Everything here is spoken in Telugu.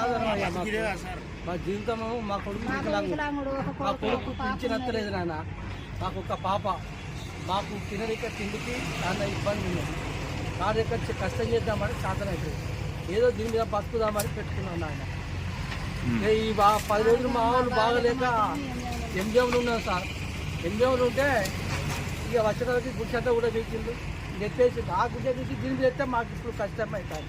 ఆధారం అయ్యా మాకు. మా జీవితము మా కొడుకు వికలాంగుడు. మా కొడుకు పింఛన్ ఎత్తలేదు నాన్న. మాకు ఒక పాప. మాకు తినరిక తిండికి చాలా ఇబ్బంది ఉన్నది. వచ్చి కష్టం చేద్దామని సాధన అవుతుంది ఏదో దీని మీద బతుకుదామని పెట్టుకున్నాం నాయన ఏ ఈ బా పది రోజులు మా వాళ్ళు బాగలేక ఎంజిఎంలు ఉన్నాం సార్. ఎంజిఎంలు ఉంటే ఇక వచ్చేటప్పటికి గుడ్చెంత కూడా వీకిండు నెట్టేసి ఆ గుడ్డ తీసి దీని మీద ఎత్తే మాకు ఇప్పుడు కష్టం అవుతుంది